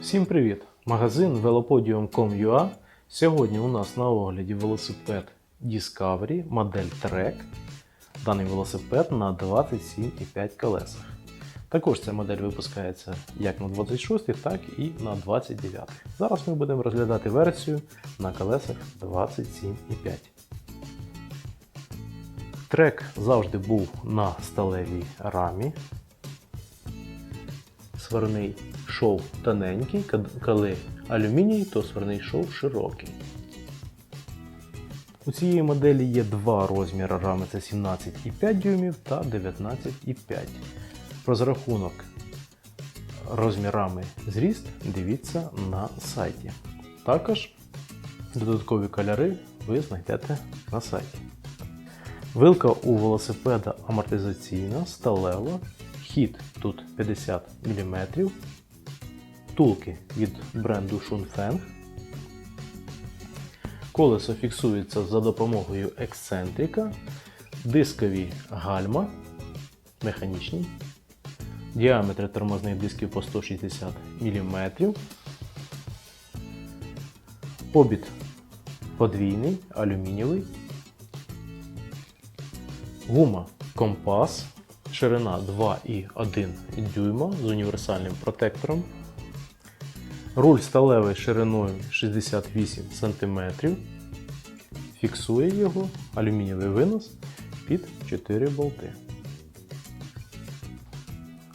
Всім привіт! Магазин velopodium.com.ua Сьогодні у нас на огляді велосипед Discovery модель Trek. Даний велосипед на 27,5 колесах. Також ця модель випускається як на 26, так і на 29. Зараз ми будемо розглядати версію на колесах 27,5. Трек завжди був на сталевій рамі. Сварний шов тоненький, коли алюміній, то сварний шов широкий. У цієї моделі є два розміри рами це 17,5 дюймів та 19,5. Розрахунок розмір рами зріст дивіться на сайті. Також додаткові кольори ви знайдете на сайті. Вилка у велосипеда амортизаційна, сталева, хід тут 50 мм, втулки від бренду Shunfeng. Колесо фіксується за допомогою ексцентрика, дискові гальма механічні, діаметр тормозних дисків по 160 мм, обід подвійний, алюмінієвий, Гума компас, ширина 2,1 дюйма з універсальним протектором. Руль сталевий шириною 68 см. Фіксує його алюмінієвий винос під 4 болти.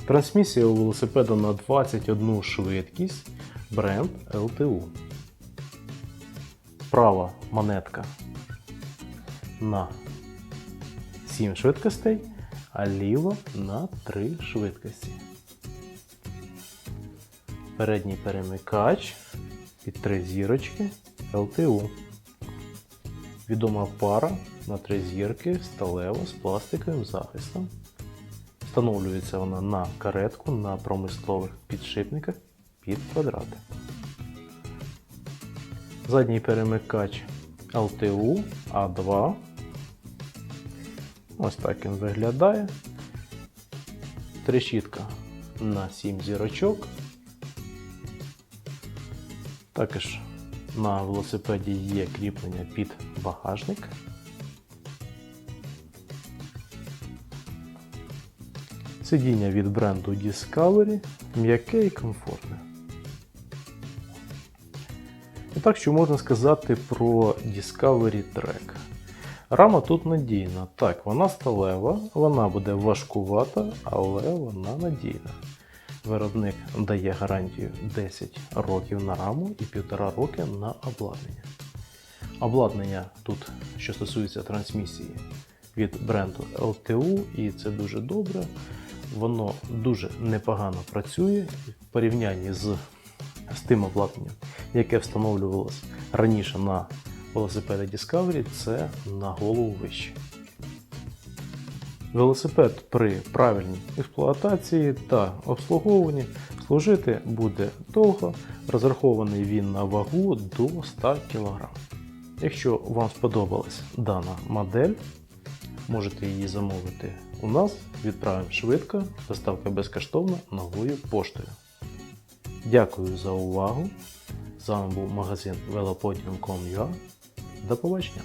Трансмісія у велосипеда на 21 швидкість бренд LTU. Права монетка на 7 швидкостей, а ліво на 3 швидкості. Передній перемикач під 3 зірочки LTU. Відома пара на 3 зірки сталева з пластиковим захистом. Встановлюється вона на каретку на промислових підшипниках під квадрати. Задній перемикач LTU A2 Ось так він виглядає. Трещітка на 7 зірочок. Також на велосипеді є кріплення під багажник. Сидіння від бренду Discovery м'яке і комфортне. І так, що можна сказати про Discovery Trek? Рама тут надійна. Так, вона сталева, вона буде важкувата, але вона надійна. Виробник дає гарантію 10 років на раму і 1,5 роки на обладнання. Обладнання тут, що стосується трансмісії, від бренду LTU, і це дуже добре. Воно дуже непогано працює в порівнянні з, з тим обладнанням, яке встановлювалось раніше на велосипеди Discovery це на голову вище. Велосипед при правильній експлуатації та обслуговуванні служити буде довго, розрахований він на вагу до 100 кг. Якщо вам сподобалась дана модель, можете її замовити у нас, відправимо швидко, доставка безкоштовна новою поштою. Дякую за увагу! З вами був магазин velopodium.com.ua. До побачення!